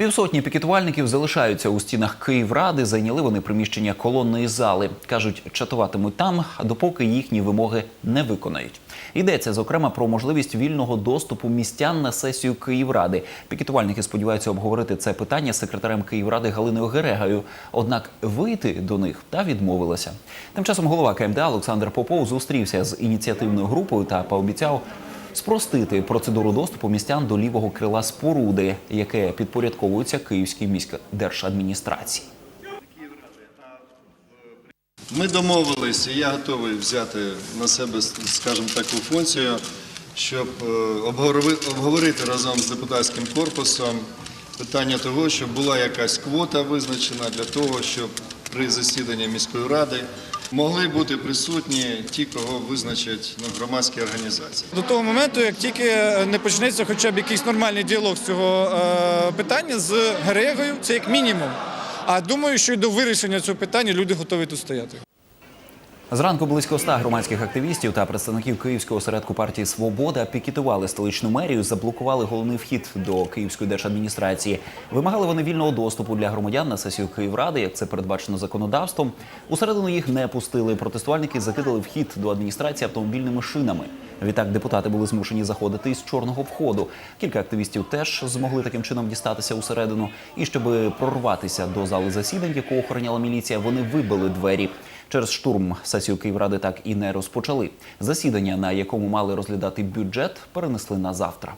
Півсотні пікетувальників залишаються у стінах Київради. Зайняли вони приміщення колонної зали. кажуть, чатуватимуть там, допоки їхні вимоги не виконають. Йдеться зокрема про можливість вільного доступу містян на сесію Київради. Пікетувальники сподіваються обговорити це питання з секретарем Київради Галиною Герегою. Однак вийти до них та відмовилася. Тим часом голова КМДА Олександр Попов зустрівся з ініціативною групою та пообіцяв спростити процедуру доступу містян до лівого крила споруди, яке підпорядковується Київській міськдержадміністрації. Ми домовились, і я готовий взяти на себе, скажімо, таку функцію, щоб е, обговорити разом з депутатським корпусом питання того, щоб була якась квота визначена для того, щоб при засіданні міської ради могли бути присутні ті, кого визначать ну, громадські організації. До того моменту, як тільки не почнеться хоча б якийсь нормальний діалог з цього е, питання з Грегою, це як мінімум. А думаю, що й до вирішення цього питання люди готові тут стояти. Зранку близько ста громадських активістів та представників Київського осередку партії Свобода пікетували столичну мерію, заблокували головний вхід до Київської держадміністрації. Вимагали вони вільного доступу для громадян на сесію Київради, як це передбачено законодавством. Усередину їх не пустили. Протестувальники закидали вхід до адміністрації автомобільними шинами. Відтак депутати були змушені заходити із чорного входу. Кілька активістів теж змогли таким чином дістатися усередину. І щоб прорватися до зали засідань, яку охороняла міліція, вони вибили двері. Через штурм сесію Київради так і не розпочали. Засідання, на якому мали розглядати бюджет, перенесли на завтра.